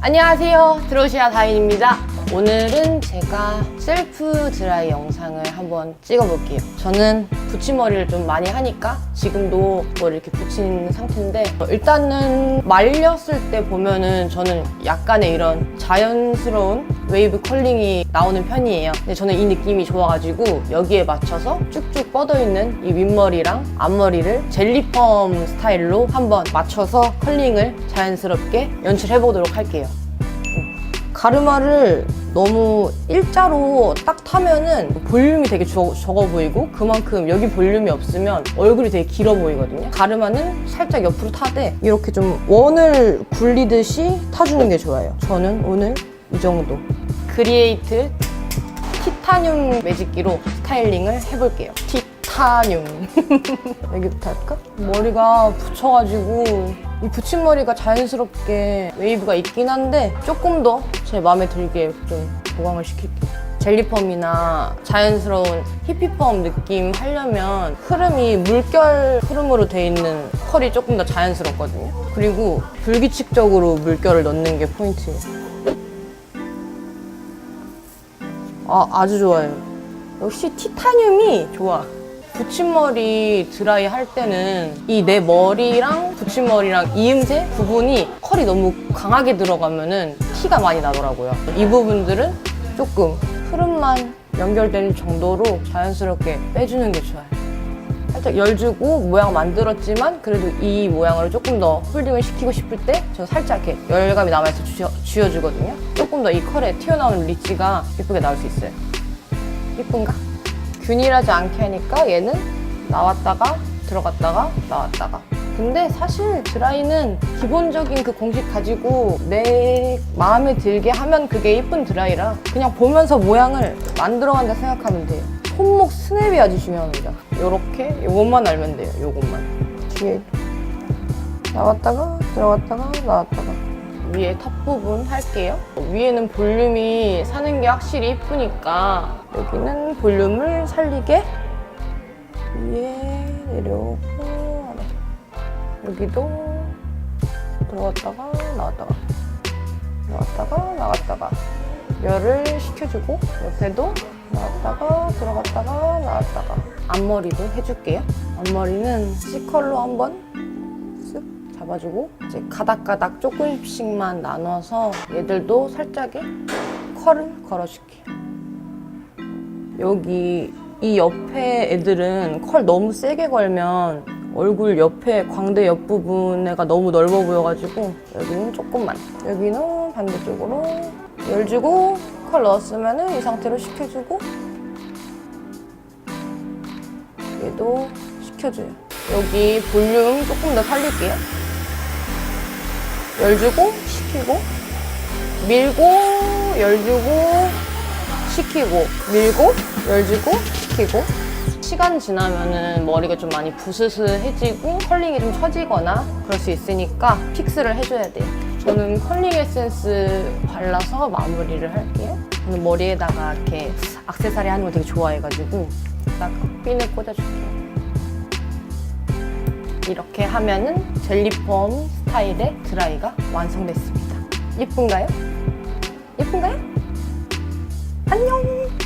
안녕하세요. 드로시아 다인입니다. 오늘은 제가 셀프 드라이 영상을 한번 찍어볼게요. 저는 붙임머리를 좀 많이 하니까 지금도 머리 이렇게 붙인 상태인데 어, 일단은 말렸을 때 보면은 저는 약간의 이런 자연스러운 웨이브 컬링이 나오는 편이에요. 근데 저는 이 느낌이 좋아가지고 여기에 맞춰서 쭉쭉 뻗어있는 이 윗머리랑 앞머리를 젤리펌 스타일로 한번 맞춰서 컬링을 자연스럽게 연출해보도록 할게요. 가르마를 너무 일자로 딱 타면은 볼륨이 되게 적, 적어 보이고 그만큼 여기 볼륨이 없으면 얼굴이 되게 길어 보이거든요. 가르마는 살짝 옆으로 타되 이렇게 좀 원을 굴리듯이 타주는 게 좋아요. 저는 오늘 이 정도. 그리에이트 티타늄 매직기로 스타일링을 해볼게요. 티 타늄. 여기부터 할까? 머리가 붙여가지고 이 붙임머리가 자연스럽게 웨이브가 있긴 한데 조금 더 제 마음에 들게 좀 보강을 시킬게요. 젤리펌이나 자연스러운 히피펌 느낌 하려면 흐름이 물결 흐름으로 돼 있는 컬이 조금 더 자연스럽거든요. 그리고 불규칙적으로 물결을 넣는 게 포인트예요. 아, 아주 좋아요. 역시 티타늄이 좋아. 붙임머리 드라이 할 때는 이 내 머리랑 붙임머리랑 이음새 부분이 컬이 너무 강하게 들어가면은 티가 많이 나더라고요. 이 부분들은 조금 흐름만 연결될 정도로 자연스럽게 빼주는 게 좋아요. 살짝 열주고 모양 만들었지만 그래도 이 모양으로 조금 더 홀딩을 시키고 싶을 때 저 살짝 이렇게 열감이 남아있어 쥐어, 쥐어주거든요. 조금 더 이 컬에 튀어나오는 리치가 예쁘게 나올 수 있어요. 예쁜가? 균일하지 않게 하니까 얘는 나왔다가 들어갔다가 나왔다가. 근데 사실 드라이는 기본적인 그 공식 가지고 내 마음에 들게 하면 그게 예쁜 드라이라 그냥 보면서 모양을 만들어간다 생각하면 돼요. 손목 스냅이 아주 중요합니다. 요렇게 요것만 알면 돼요 요것만. 뒤에 나왔다가 들어갔다가 나왔다가 위에 탑 부분 할게요. 위에는 볼륨이 사는 게 확실히 이쁘니까 여기는 볼륨을 살리게 위에 내려오고 아래. 여기도 들어갔다가 나왔다가 들어갔다가 나갔다가 열을 식혀주고 옆에도 나왔다가 들어갔다가 나왔다가 앞머리도 해줄게요. 앞머리는 C컬로 한번 쓱 잡아주고 이제 가닥가닥 조금씩만 나눠서 얘들도 살짝의 컬을 걸어줄게요. 여기 이 옆에 애들은 컬 너무 세게 걸면 얼굴 옆에 광대 옆부분에가 너무 넓어 보여가지고 여기는 조금만 여기는 반대쪽으로 열 주고 컬 넣었으면 이 상태로 식혀주고 얘도 식혀줘요 여기 볼륨 조금 더 살릴게요 열주고 식히고 밀고 열주고 식히고 밀고 열주고 식히고 시간 지나면은 머리가 좀 많이 부스스해지고 컬링이 좀 처지거나 그럴 수 있으니까 픽스를 해줘야 돼요. 저는 컬링 에센스 발라서 마무리를 할게요. 저는 머리에다가 이렇게 악세사리 하는 걸 되게 좋아해가지고 딱 핀을 꽂아줄게요. 이렇게 하면은 젤리펌 스타일의 드라이가 완성됐습니다. 예쁜가요? 예쁜가요? 안녕!